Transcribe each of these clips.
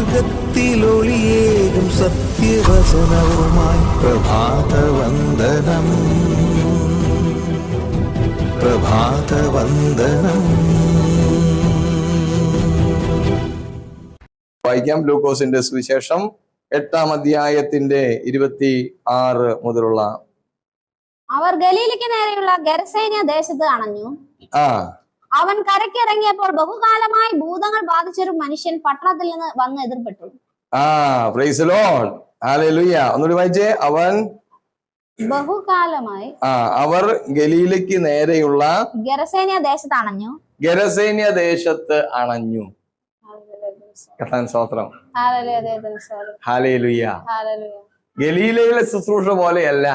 മാർഗത്തിലൊളിയേകും സത്യവസനവുമായി പ്രഭാതവന്ദനം. പ്രഭാതവന്ദനം. വായിക്കാം ഗ്ലൂക്കോസിന്റെ സുവിശേഷം. എട്ടാം അധ്യായത്തിന്റെ ഇരുപത്തി ആറ് മുതലുള്ള അവർ ഗലീലയ്ക്ക് നേരെയുള്ള ഗരസേന്യ ദേശത്ത് അണഞ്ഞു. ആ അവൻ കരക്കിറങ്ങിയപ്പോൾ ബഹുകാലമായി ഭൂതങ്ങൾ ബാധിച്ചൊരു മനുഷ്യൻ പട്ടണത്തിൽ നിന്ന് വന്ന് എതിർപ്പെട്ടു. ആ പ്രൈസ് ലോൺ ഒന്നുകൂടി വായിച്ചേ. അവൻ ബഹുകാലമായി ആ അവർ ഗലീലയ്ക്ക് നേരെയുള്ള ഗരസേനിയ ദേശത്ത് അണഞ്ഞു. ഗരസേനിയ ദേശത്ത് അണഞ്ഞു. കഥാൻ സ്തോത്രം. ഹാലേലുയ്യ. ഗലീലയിലെ ശുശ്രൂഷ പോലെയല്ല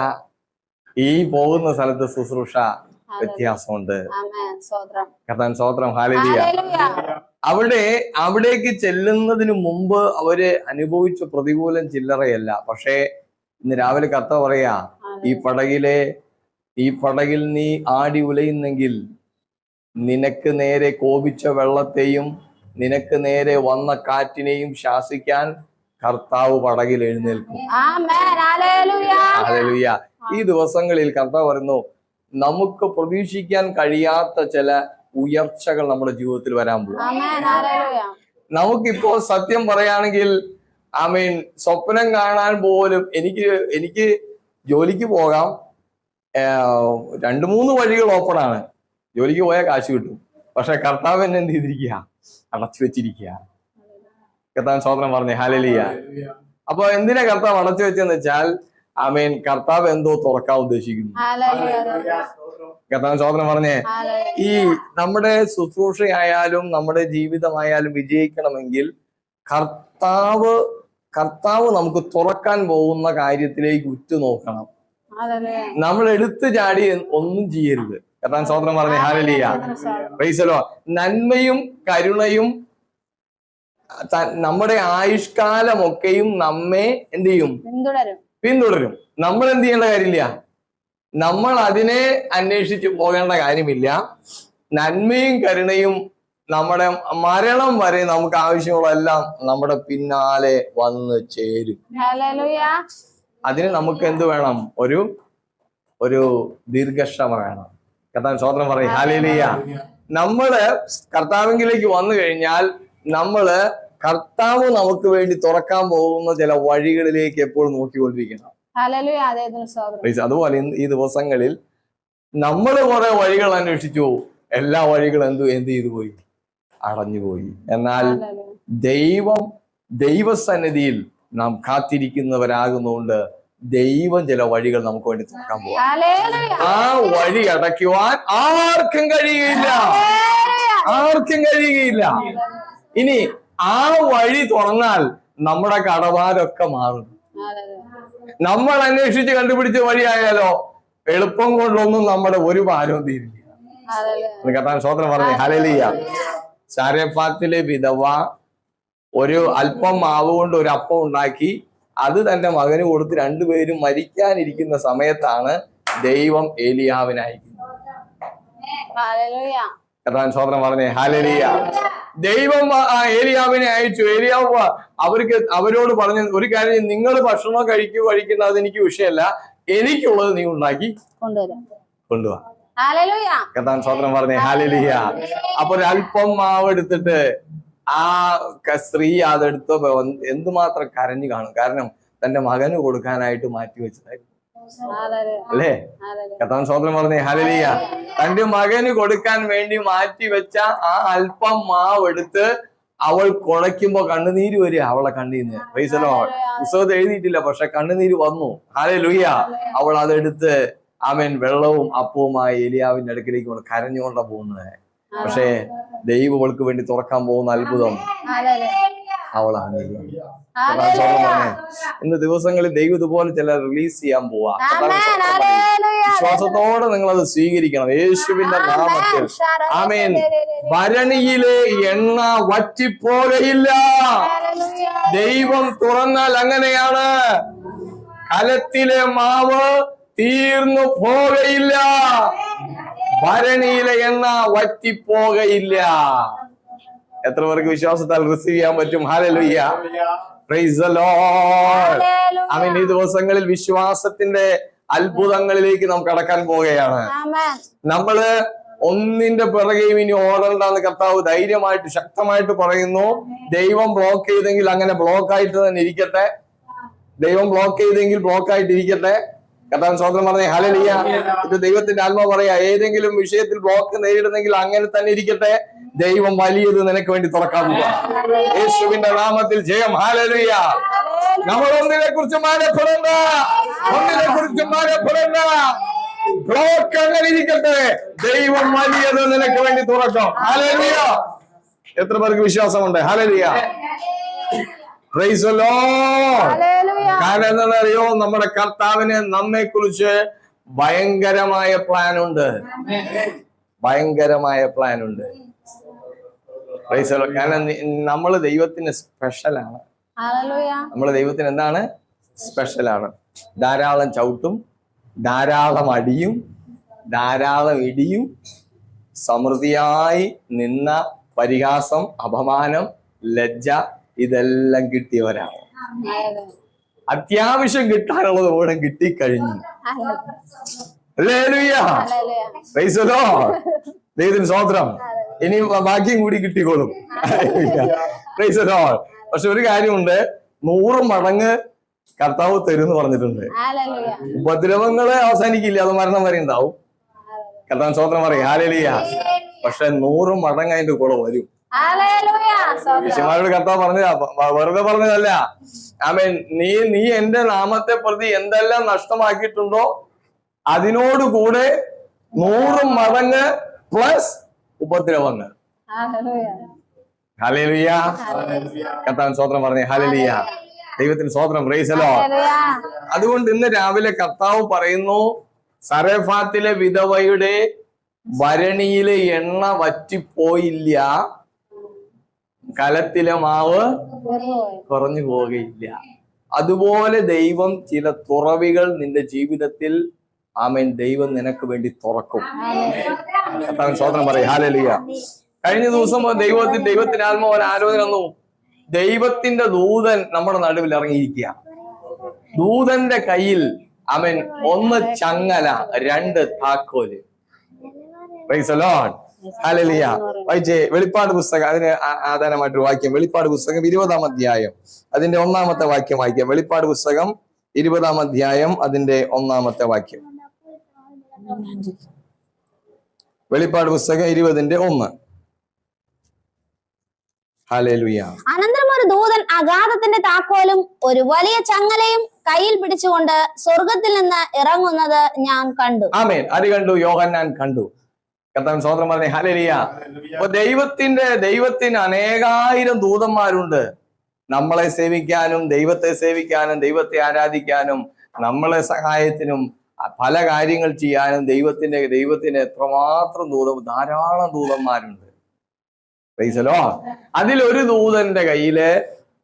ഈ പോകുന്ന സ്ഥലത്ത് ശുശ്രൂഷ. വ്യത്യാസമുണ്ട്. കർത്താൻ സ്വോത്രം ഹാലിയ ഹാലലുയ. അവിടെ അവിടേക്ക് ചെല്ലുന്നതിന് മുമ്പ് അവർ അനുഭവിച്ച പ്രതികൂലം ചില്ലറയല്ല. പക്ഷേ ഇന്ന് രാവിലെ കത്ത പറയാ ഈ പടകിലെ ഈ പടകിൽ നീ ആടി ഉലയുന്നെങ്കിൽ നിനക്ക് നേരെ കോപിച്ച വെള്ളത്തെയും നിനക്ക് നേരെ വന്ന കാറ്റിനെയും ശാസിക്കാൻ കർത്താവ് പടകിൽ എഴുന്നേൽക്കും. ഈ ദിവസങ്ങളിൽ കർത്താവ് പറയുന്നു നമുക്ക് പ്രതീക്ഷിക്കാൻ കഴിയാത്ത ചില ഉയർച്ചകൾ നമ്മുടെ ജീവിതത്തിൽ വരാൻ പോകും. നമുക്കിപ്പോ സത്യം പറയുകയാണെങ്കിൽ ഐ മീൻ സ്വപ്നം കാണാൻ പോലും എനിക്ക് എനിക്ക് ജോലിക്ക് പോകാം. രണ്ടു രണ്ട് മൂന്ന് വഴികൾ ഓപ്പൺ ആണ്. ജോലിക്ക് പോയാൽ കാശ് കിട്ടും. പക്ഷെ കർത്താവ് എന്നെ എന്ത് ചെയ്തിരിക്കുക? അടച്ചു വെച്ചിരിക്കുക. കർത്താവ് സ്വപ്നം പറഞ്ഞേ ഹാലലിയ അപ്പൊ എന്തിനാ കർത്താവ് അടച്ചു വെച്ചെന്ന് വെച്ചാൽ ഐ മീൻ കർത്താവ് എന്തോ തുറക്കാൻ ഉദ്ദേശിക്കുന്നു. കർത്താവ് ചോദന പറഞ്ഞേ. ഈ നമ്മുടെ ശുശ്രൂഷയായാലും നമ്മുടെ ജീവിതമായാലും വിജയിക്കണമെങ്കിൽ കർത്താവ് കർത്താവ് നമുക്ക് തുറക്കാൻ പോകുന്ന കാര്യത്തിലേക്ക് ഉറ്റുനോക്കണം. നമ്മൾ എടുത്തു ചാടി ഒന്നും ചെയ്യരുത്. കർത്താൻ സ്വതന്ത്രം പറഞ്ഞേ. ഹാലലിയ പൈസലോ നന്മയും കരുണയും നമ്മുടെ ആയുഷ്കാലമൊക്കെയും നമ്മെ എന്ത് ചെയ്യും? പിന്തുടരും. നമ്മൾ എന്ത് ചെയ്യേണ്ട കാര്യമില്ല. നമ്മൾ അതിനെ അന്വേഷിച്ച് പോകേണ്ട കാര്യമില്ല. നന്മയും കരുണയും നമ്മുടെ മരണം വരെ നമുക്ക് ആവശ്യമുള്ളതെല്ലാം നമ്മുടെ പിന്നാലെ വന്ന് ചേരും. അതിന് നമുക്ക് എന്ത് വേണം? ഒരു ഒരു ദീർഘക്ഷമ വേണം. കർത്താൻ സ്വതന്ത്രം പറയും. ഹാലേലിയ നമ്മൾ കർത്താവിംഗിലേക്ക് വന്നു കഴിഞ്ഞാൽ നമ്മൾ കർത്താവ് നമുക്ക് വേണ്ടി തുറക്കാൻ പോകുന്ന ചില വഴികളിലേക്ക് എപ്പോഴും നോക്കിക്കൊണ്ടിരിക്കണം. അതുപോലെ ഈ ദിവസങ്ങളിൽ നമ്മൾ കുറെ വഴികൾ അന്വേഷിച്ചു എല്ലാ വഴികളും എന്തു എന്ത് ചെയ്തു പോയി? അടഞ്ഞുപോയി എന്നാൽ. ദൈവം ദൈവസന്നിധിയിൽ നാം കാത്തിരിക്കുന്നവരാകുന്നതുകൊണ്ട് ദൈവം ചില വഴികൾ നമുക്ക് വേണ്ടി തുറക്കാൻ പോകും. ആ വഴി അടയ്ക്കുവാൻ ആർക്കും കഴിയുകയില്ല ആർക്കും കഴിയുകയില്ല ഇനി ആ വഴി തുറന്നാൽ നമ്മുടെ കടവാരൊക്കെ മാറും. നമ്മൾ അന്വേഷിച്ച് കണ്ടുപിടിച്ച വഴിയായാലോ എളുപ്പം കൊണ്ടൊന്നും നമ്മുടെ ഒരു ഭാരവും തീരില്ല. കത്താൻ സ്വതന്ത്രം പറഞ്ഞു ഹലലിയ സാരഫാത്തിലെ വിധവ ഒരു അല്പം മാവ് കൊണ്ട് ഒരു അപ്പം ഉണ്ടാക്കി അത് തന്റെ മകന് കൊടുത്ത് രണ്ടുപേരും മരിക്കാനിരിക്കുന്ന സമയത്താണ് ദൈവം ഏലിയാവിനെ കത്താൻ. കഥാൻ സ്വതന്ത്രം പറഞ്ഞേ ഹാലലിയ ദൈവം ആ- ഏലിയാവിനെ അയച്ചു. ഏലിയാവ് അവർക്ക് അവരോട് പറഞ്ഞു ഒരു കാര്യം നിങ്ങൾ ഭക്ഷണം കഴിക്കുക കഴിക്കുന്നത് അത് എനിക്ക് വിഷയമല്ല. എനിക്കുള്ളത് നീ ഉണ്ടാക്കി കൊണ്ടുവാ. കഥാൻ സ്വതന്ത്രം പറഞ്ഞേ. ഹാലലിയ അപ്പൊ ഒരല്പം അല്പം മാവ് എടുത്തിട്ട് ആ സ്ത്രീ അതെടുത്ത എന്തുമാത്രം കരഞ്ഞു കാണും. കാരണം തന്റെ മകന് കൊടുക്കാനായിട്ട് മാറ്റി വെച്ചതായിരുന്നു. അല്ലേ. കഥാൻ സ്വതന്ത്രം പറഞ്ഞേ. ഹലലിയ തന്റെ മകന് കൊടുക്കാൻ വേണ്ടി മാറ്റി വെച്ച ആ അല്പം മാവ് എടുത്ത് അവൾ കുഴയ്ക്കുമ്പോ കണ്ണുനീര് വരിക അവളെ കണ്ണീന്ന്. പൈസലോ പുസ്തകത്തിൽ എഴുതിയിട്ടില്ല പക്ഷെ കണ്ണുനീര് വന്നു. ഹാലേ ലുയ്യ അവൾ അതെടുത്ത് അവൻ വെള്ളവും അപ്പവുമായി എലിയാവിന്റെ അടുക്കിലേക്ക് അവൾ കരഞ്ഞുകൊണ്ടാ പോകുന്നത്. പക്ഷേ ദൈവം അവൾക്ക് വേണ്ടി തുറക്കാൻ പോകുന്ന അത്ഭുതം. പറഞ്ഞേ ഇന്ന് ദിവസങ്ങളിൽ ദൈവം ഇതുപോലെ ചില റിലീസ് ചെയ്യാൻ പോവാ. വിശ്വാസത്തോടെ നിങ്ങൾ അത് സ്വീകരിക്കണം. യേശുവിന്റെ നാമത്തിൽ. ആമേൻ. ഭരണിയിലെ എണ്ണ വറ്റിപ്പോലെയില്ല. ദൈവം തുറന്നാൽ അങ്ങനെയാണ്. കലത്തിലെ മാവ് തീർന്നു പോകയില്ല. ഭരണിയിലെ എണ്ണ വറ്റിപ്പോകയില്ല. എത്ര പേർക്ക് വിശ്വാസത്താൽ റിസീവ് ചെയ്യാൻ പറ്റും ഹാലലുയ്യ പ്രൈസ് the Lord. Hallelujah. ഈ ദിവസങ്ങളിൽ വിശ്വാസത്തിന്റെ അത്ഭുതങ്ങളിലേക്ക് നാം കടക്കാൻ പോവുകയാണ്. നമ്മൾ ഒന്നിന്റെ പിറകെയും ഇനി ഓടണ്ടെന്ന് കർത്താവ് ധൈര്യമായിട്ട് ശക്തമായിട്ട് പറയുന്നു ദൈവം ബ്ലോക്ക് ചെയ്തെങ്കിൽ അങ്ങനെ ബ്ലോക്ക് ആയിട്ട് തന്നെ ഇരിക്കട്ടെ ദൈവം ബ്ലോക്ക് ചെയ്തെങ്കിൽ ബ്ലോക്ക് ആയിട്ട് ഇരിക്കട്ടെ കർത്താവ് സ്വന്തം പറഞ്ഞ ഹലലിയ ഇത് ദൈവത്തിന്റെ ആത്മ പറയാ ഏതെങ്കിലും വിഷയത്തിൽ ബ്ലോക്ക് നേരിടുന്നെങ്കിൽ അങ്ങനെ തന്നെ ഇരിക്കട്ടെ. ദൈവം വലിയത് നിനക്ക് വേണ്ടി തുറക്കാൻ യേശുവിന്റെ നാമത്തിൽ ജയം. ഹാലലിയ നമ്മൾ ഒന്നിനെ കുറിച്ച് മാനപ്പെടണ്ട ഒന്നിനെ കുറിച്ച് മാനപ്പെടണ്ട ബ്ലോക്ക് അങ്ങനെ ഇരിക്കട്ടെ. ദൈവം വലിയത് നിനക്ക് വേണ്ടി തുറക്കും. ഹാലലിയ എത്ര പേർക്ക് വിശ്വാസമുണ്ട്? ഹാലലിയ. കാരണം എന്താണെന്നറിയോ? നമ്മുടെ കർത്താവിന് നമ്മെ കുറിച്ച് ഭയങ്കരമായ പ്ലാൻ ഉണ്ട്. ഭയങ്കരമായ പ്ലാൻ ഉണ്ട്. കാരണം നമ്മൾ ദൈവത്തിന് സ്പെഷ്യലാണ്. നമ്മൾ ദൈവത്തിന് എന്താണ്? സ്പെഷ്യലാണ് ധാരാളം ചവിട്ടും ധാരാളം അടിയും ധാരാളം ഇടിയും സമൃദ്ധിയായി നിന്ന പരിഹാസം അപമാനം ലജ്ജ ഇതെല്ലാം കിട്ടിയവരാണ്. അത്യാവശ്യം കിട്ടാനുള്ളത് ഓണം കിട്ടിക്കഴിഞ്ഞു. സ്വാത്രം ഇനി ബാക്കിയും കൂടി കിട്ടിക്കോളും. പക്ഷെ ഒരു കാര്യമുണ്ട്. നൂറ് മടങ്ങ് കർത്താവ് തരും എന്ന് പറഞ്ഞിട്ടുണ്ട്. ഉപദ്രവങ്ങൾ അവസാനിക്കില്ല. അത് മരണം വരെ ഉണ്ടാവും. കർത്താവ് സ്വോത്രം പറയും. ഹാലലിയ പക്ഷെ നൂറ് മടങ്ങ് അതിന്റെ കൂടെ വരും. ശിഷ്യന്മാരോട് കർത്താവ് പറഞ്ഞതാ വെറുതെ പറഞ്ഞതല്ല. ആമേൻ നീ നീ എന്റെ നാമത്തെ പ്രതി എന്തെല്ലാം നഷ്ടമാക്കിയിട്ടുണ്ടോ അതിനോടുകൂടെ നൂറ് മടങ്ങ് പ്ലസ് ഉപദ്രവങ്ങൾ. ഹലേലിയ കർത്താൻ സ്വോത്രം പറഞ്ഞേ ഹലലിയ ദൈവത്തിന് സ്വോത്രം റേസലോ. അതുകൊണ്ട് ഇന്ന് രാവിലെ കർത്താവ് പറയുന്നു സരഫാത്തിലെ വിധവയുടെ ഭരണിയിലെ എണ്ണ വറ്റിപ്പോയില്ല. കലത്തിലെ മാവ് കുറഞ്ഞു പോവുകയില്ല. അതുപോലെ ദൈവം ചില തുറവികൾ നിന്റെ ജീവിതത്തിൽ ആമേൻ ദൈവം നിനക്ക് വേണ്ടി തുറക്കും. സ്വതന്ത്രം പറയും. ഹാലലിയ കഴിഞ്ഞ ദിവസം ദൈവത്തിൽ ദൈവത്തിന് ആത്മാവൻ ആലോചന വന്നു. ദൈവത്തിന്റെ ദൂതൻ നമ്മുടെ നടുവിൽ ഇറങ്ങിയിരിക്കുക. ദൂതന്റെ കയ്യിൽ അവൻ ഒന്ന് ചങ്ങല രണ്ട് താക്കോൽ. Hallelujah. വായിച്ചേ വെളിപ്പാട് പുസ്തകം അതിന് ആധാരമായിട്ടൊരു വാക്യം വെളിപ്പാട് പുസ്തകം ഇരുപതാം അധ്യായം. അതിന്റെ ഒന്നാമത്തെ വാക്യം വായിക്കാം. വെളിപ്പാട് പുസ്തകം ഇരുപതാം അധ്യായം അതിന്റെ ഒന്നാമത്തെ വാക്യം. വെളിപ്പാട് പുസ്തകം ഇരുപതിന്റെ ഒന്ന്. അനന്തരം ഒരു ദൂതൻ അഗാധത്തിന്റെ താക്കോലും ഒരു വലിയ ചങ്ങലയും കയ്യിൽ പിടിച്ചുകൊണ്ട് സ്വർഗത്തിൽ നിന്ന് ഇറങ്ങുന്നത് ഞാൻ കണ്ടു. ആമേൻ. അത് കണ്ടു യോഹന്നാൻ കണ്ടു. സ്വതന്ത്രം പറഞ്ഞ. ഹാലേലിയ അപ്പൊ ദൈവത്തിന്റെ ദൈവത്തിന് അനേകായിരം ദൂതന്മാരുണ്ട്. നമ്മളെ സേവിക്കാനും ദൈവത്തെ സേവിക്കാനും ദൈവത്തെ ആരാധിക്കാനും നമ്മളെ സഹായത്തിനും പല കാര്യങ്ങൾ ചെയ്യാനും ദൈവത്തിന്റെ ദൈവത്തിന് എത്രമാത്രം ദൂതം ധാരാളം ദൂതന്മാരുണ്ട്. പൈസലോ അതിലൊരു ദൂതന്റെ കയ്യിൽ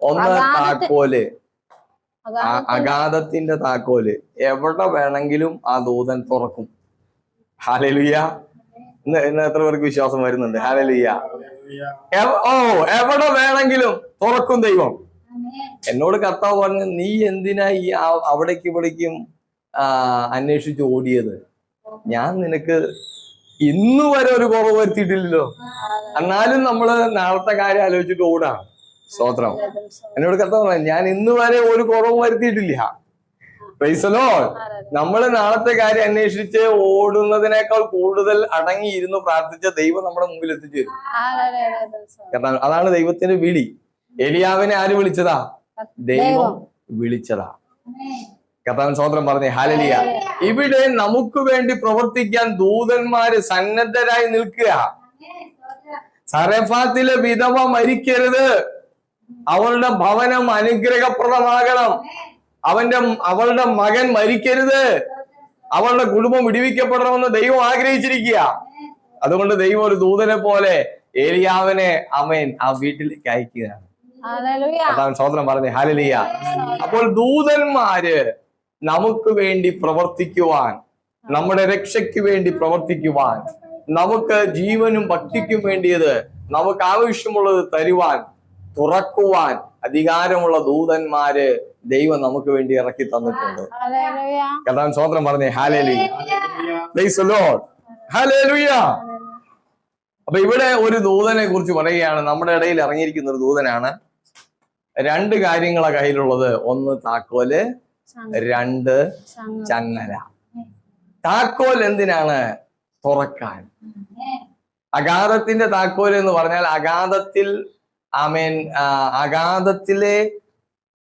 ഒന്ന് താക്കോൽ. അഗാധത്തിന്റെ താക്കോൽ. എവിടെ വേണമെങ്കിലും ആ ദൂതൻ തുറക്കും. ഹാലലുയ്യ ഇന്ന് എത്ര പേർക്ക് വിശ്വാസം വരുന്നുണ്ട്? ഹാലലിയ ഓ എവിടെ വേണമെങ്കിലും തുറക്കും ദൈവം. എന്നോട് കർത്താവ് പറഞ്ഞു നീ എന്തിനാ ഈ അവിടേക്ക് ഇവിടേക്കും അന്വേഷിച്ച് ഓടിയത്? ഞാൻ നിനക്ക് ഇന്ന് വരെ ഒരു കുറവ് വരുത്തിയിട്ടില്ലല്ലോ. എന്നാലും നമ്മൾ നാളത്തെ കാര്യം ആലോചിച്ചിട്ട് ഓടാണ് സ്തോത്രം. എന്നോട് കർത്താവ് പറഞ്ഞു ഞാൻ ഇന്ന് വരെ ഒരു കുറവും വരുത്തിയിട്ടില്ല. പൈസലോ നമ്മൾ നാളത്തെ കാര്യം അന്വേഷിച്ച് ഓടുന്നതിനേക്കാൾ കൂടുതൽ അടങ്ങിയിരുന്നു പ്രാർത്ഥിച്ച ദൈവം നമ്മുടെ മുമ്പിൽ എത്തിച്ചു തരും കാരണം അതാണ് ദൈവത്തിന്റെ വിളി. എലിയാവിനെ ആര് വിളിച്ചതാ? ദൈവം വിളിച്ചതാ. കർത്താവൻ സ്വതന്ത്രം പറഞ്ഞേ. ഹാലലിയ ഇവിടെ നമുക്ക് വേണ്ടി പ്രവർത്തിക്കാൻ ദൂതന്മാര് സന്നദ്ധരായി നിൽക്കുക. സരഫാത്തിലെ വിധവ മരിക്കരുത്. അവളുടെ ഭവനം അനുഗ്രഹപ്രദമാകണം. അവന്റെ അവളുടെ മകൻ മരിക്കരുത്. അവളുടെ കുടുംബം വിടിവിക്കപ്പെടണമെന്ന് ദൈവം ആഗ്രഹിച്ചിരിക്കുക. അതുകൊണ്ട് ദൈവം ഒരു ദൂതനെ പോലെ ഏലിയാവനെ അമേൻ ആ വീട്ടിലേക്ക് അയക്കുകയാണ്. സ്വതന്ത്രം പറഞ്ഞ ഹാലലിയ അപ്പോൾ ദൂതന്മാര് നമുക്ക് വേണ്ടി പ്രവർത്തിക്കുവാൻ നമ്മുടെ രക്ഷയ്ക്ക് വേണ്ടി പ്രവർത്തിക്കുവാൻ നമുക്ക് ജീവനും ഭക്തിക്കും വേണ്ടിയത് നമുക്ക് ആവശ്യമുള്ളത് തരുവാൻ തുറക്കുവാൻ അധികാരമുള്ള ദൂതന്മാര് ദൈവം നമുക്ക് വേണ്ടി ഇറക്കി തന്നിട്ടുണ്ട്. കഥാൻ സ്വാതന്ത്ര്യം പറഞ്ഞേ. ഹാലേലുയ അപ്പൊ ഇവിടെ ഒരു ദൂതനെ കുറിച്ച് പറയുകയാണ്. നമ്മുടെ ഇടയിൽ ഇറങ്ങിയിരിക്കുന്ന ഒരു ദൂതനാണ്. രണ്ട് കാര്യങ്ങളാ കയ്യിലുള്ളത്. ഒന്ന് താക്കോൽ രണ്ട്. ചങ്ങല. താക്കോൽ എന്തിനാണ്? തുറക്കാൻ. അഗാധത്തിന്റെ താക്കോൽ എന്ന് പറഞ്ഞാൽ അഗാധത്തിൽ ആമേൻ അഗാധത്തിലെ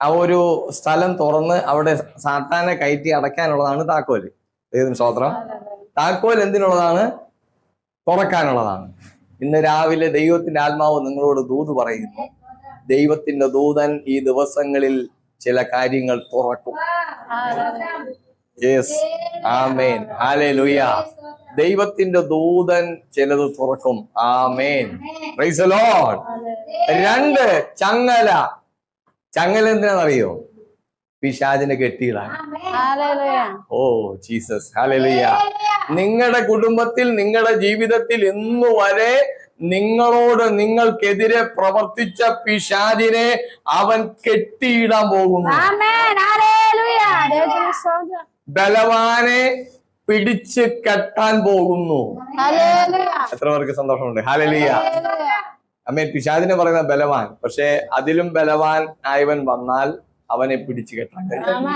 ആ ഒരു സ്ഥലം തുറന്ന് അവിടെ സാത്താനെ കയറ്റി അടയ്ക്കാനുള്ളതാണ് താക്കോൽ. ഏതും സ്തോത്രം. താക്കോൽ എന്തിനുള്ളതാണ്? തുറക്കാനുള്ളതാണ്. ഇന്ന് രാവിലെ ദൈവത്തിന്റെ ആത്മാവ് നിങ്ങളോട് ദൂത് പറയുന്നു. ദൈവത്തിന്റെ ദൂതൻ ഈ ദിവസങ്ങളിൽ ചില കാര്യങ്ങൾ തുറക്കും. യെസ് ആമേൻ ഹാലേ ലുയ ദൈവത്തിന്റെ ദൂതൻ ചിലത് തുറക്കും. ആമേൻ. രണ്ട് ചങ്ങല ചങ്ങല എന്തിനാണെന്നറിയോ പിശാചിനെ കെട്ടിയിടാൻ ഓ ജീസസ്. ഹാലലിയ നിങ്ങളുടെ കുടുംബത്തിൽ നിങ്ങളുടെ ജീവിതത്തിൽ ഇന്നു വരെ നിങ്ങളോട് നിങ്ങൾക്കെതിരെ പ്രവർത്തിച്ച പിശാചിനെ അവൻ കെട്ടിയിടാൻ പോകുന്നു. ബലവാനെ പിടിച്ച് കെട്ടാൻ പോകുന്നു. എത്ര പേർക്ക് സന്തോഷമുണ്ട്? ഹാലലിയ ഹല്ലേലൂയ അമ്മേ പിശാചിനെ പറയുന്ന ബലവാൻ. പക്ഷെ അതിലും ബലവാൻ ആയവൻ വന്നാൽ അവനെ പിടിച്ചു കെട്ടാൻ കഴിയും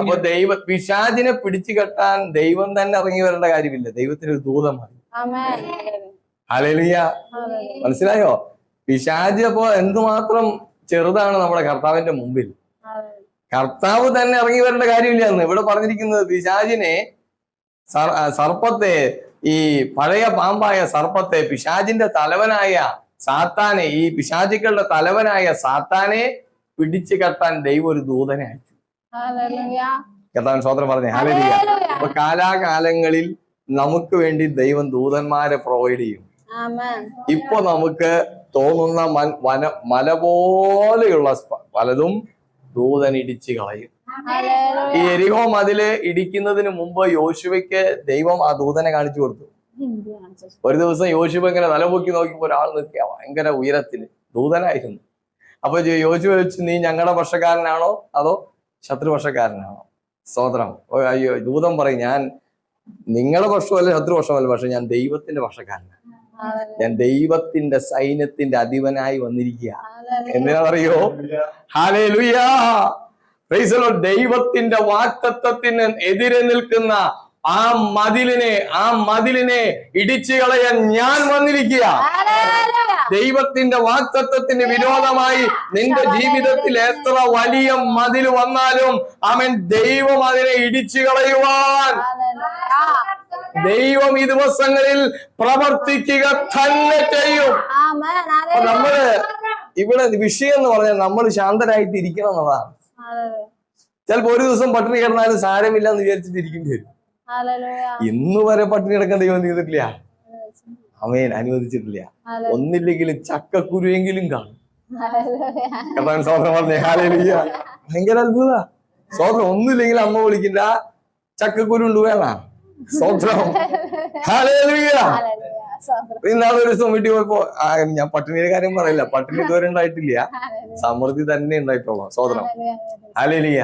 അപ്പൊ ദൈവ പിശാദിനെ പിടിച്ചു കെട്ടാൻ ദൈവം തന്നെ ഇറങ്ങി വരേണ്ട കാര്യമില്ല. ദൈവത്തിന് ഒരു അലലിയ മനസ്സിലായോ? പിശാജ് അപ്പോ എന്തുമാത്രം ചെറുതാണ് നമ്മുടെ കർത്താവിന്റെ മുമ്പിൽ. കർത്താവ് തന്നെ ഇറങ്ങി വരേണ്ട കാര്യമില്ല എന്ന് ഇവിടെ പറഞ്ഞിരിക്കുന്നത് പിശാജിനെ സർപ്പത്തെ ഈ പഴയ പാമ്പായ സർപ്പത്തെ പിശാജിന്റെ തലവനായ സാത്താനെ ഈ പിശാചിക്കളുടെ തലവനായ സാത്താനെ പിടിച്ചു കെട്ടാൻ ദൈവം ഒരു ദൂതനെ അയച്ചു. കർത്താൻ സ്വതന്ത്രം പറഞ്ഞേ ഹല്ലേലൂയ. അപ്പൊ കാലാകാലങ്ങളിൽ നമുക്ക് വേണ്ടി ദൈവം ദൂതന്മാരെ പ്രൊവൈഡ് ചെയ്യും. ഇപ്പൊ നമുക്ക് തോന്നുന്ന വന മല പോലെയുള്ള പലതും ദൂതൻ ഇടിച്ചു കളയും. ഈ എരിഹോ മതിൽ ഇടിക്കുന്നതിന് മുമ്പ് യോശുവയ്ക്ക് ദൈവം ആ ദൂതനെ കാണിച്ചു കൊടുത്തു. ഒരു ദിവസം യോശുവ ഇങ്ങനെ നിലപൊക്കി നോക്കിയപ്പോ ഒരാൾ നിൽക്കുക. ഭയങ്കര ഉയരത്തിൽ. ദൂതനായിരുന്നു. അപ്പൊ യോശുവ വെച്ച് നീ ഞങ്ങളുടെ പക്ഷക്കാരനാണോ അതോ ശത്രുപക്ഷക്കാരനാണോ സ്തോത്രം ഓ, അയ്യോ ദൂതൻ പറയും ഞാൻ നിങ്ങളുടെ പക്ഷമല്ല ശത്രുപക്ഷമല്ല പക്ഷെ ഞാൻ ദൈവത്തിന്റെ പക്ഷക്കാരനാണ് ഞാൻ ദൈവത്തിന്റെ സൈന്യത്തിന്റെ അധിപനായി വന്നിരിക്കുക. എന്തിനാണെന്നറിയോ? പറയോ Praise the ദൈവത്തിന്റെ വാക്തത്വത്തിന് എതിരെ നിൽക്കുന്ന ആ മതിലിനെ ആ മതിലിനെ ഇടിച്ചു കളയാൻ ഞാൻ വന്നിരിക്കുക. ദൈവത്തിന്റെ വാക്തത്വത്തിന് വിരോധമായി നിന്റെ ജീവിതത്തിൽ എത്ര വലിയ മതിൽ വന്നാലും അവൻ ദൈവം അതിനെ ഇടിച്ചു കളയുവാൻ. ദൈവം ഈ ദിവസങ്ങളിൽ പ്രവർത്തിക്കുക തന്നെ ചെയ്യും. നമ്മൾ ഇവിടെ വിഷയം എന്ന് പറഞ്ഞാൽ നമ്മൾ ശാന്തരായിട്ട് ഇരിക്കണം എന്നുള്ളതാണ് ചിലപ്പോ ഒരു ദിവസം പട്ടിണി കിടന്നാലും സാരമില്ല എന്ന് വിചാരിച്ചിട്ട് ഇരിക്കേണ്ടി വരും. ഇന്ന് വരെ പട്ടിണി കിടക്കാൻ ദൈവം ചെയ്തിട്ടില്ല? അമേൻ അനുവദിച്ചിട്ടില്ല. ഒന്നില്ലെങ്കിലും ചക്കക്കുരുവെങ്കിലും കാണും. കർത്താൻ സോദരം പറഞ്ഞേ ഹാലേലിയ ഭയങ്കര അത്ഭുത. സോദരം ഒന്നുമില്ലെങ്കിൽ അമ്മ വിളിക്കില്ല ചക്കക്കുരു ഉണ്ട് വേണ സോദരം ഇന്നാളെ ഒരു ദിവസം വീട്ടിൽ പോയപ്പോ ഞാൻ പട്ടിണിയുടെ കാര്യം പറയില്ല. പട്ടിണി ഇതുവരെ ഉണ്ടായിട്ടില്ല. സമൃദ്ധി തന്നെ ഉണ്ടായിട്ടുള്ളൂ. സോദരം ഹാലേലുയ്യ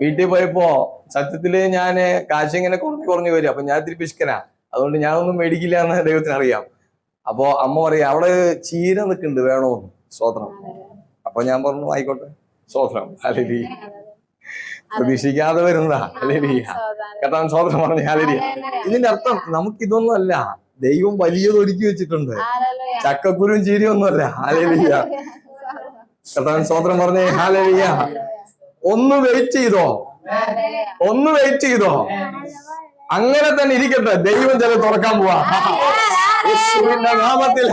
വീട്ടിൽ പോയപ്പോ സത്യത്തിൽ ഞാൻ കാശ് ഇങ്ങനെ കുറഞ്ഞു കുറഞ്ഞു വരും. അപ്പൊ ഞാൻ ഇത്തിരി പിശുക്കനാ. അതുകൊണ്ട് ഞാനൊന്നും മേടിക്കില്ല എന്ന് ദൈവത്തിന് അറിയാം അപ്പോ അമ്മ പറയാ അവിടെ ചീര നിൽക്കുന്നുണ്ട് വേണോന്ന് സ്വോത്രം. അപ്പൊ ഞാൻ പറഞ്ഞു ആയിക്കോട്ടെ. സ്വോത്രം. അലരി പ്രതീക്ഷിക്കാതെ വരുന്നതാ. അലലിയ കേട്ടാൻ സ്വോത്രം പറഞ്ഞു അലലിയ ഇതിന്റെ അർത്ഥം നമുക്ക് ഇതൊന്നും അല്ല ദൈവം വലിയത് ഒരുക്കി വെച്ചിട്ടുണ്ട്. ചക്കക്കുരും ചീരിയും ഒന്നും അല്ല ഹാലലിയ കേട്ടാൻ സ്വോത്രം പറഞ്ഞേ. ഹാലലിയ ഒന്ന് വെയിറ്റ് ചെയ്തോ? ഒന്ന് വെയിറ്റ് ചെയ്തോ? അങ്ങനെ തന്നെ ഇരിക്കട്ടെ. ദൈവം ചില തുറക്കാൻ പോവാ. യേശുവിന്റെ നാമത്തിൽ.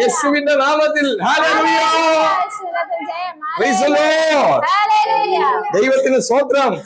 യേശുവിന്റെ നാമത്തിൽ. ദൈവത്തിന് സ്വത്രം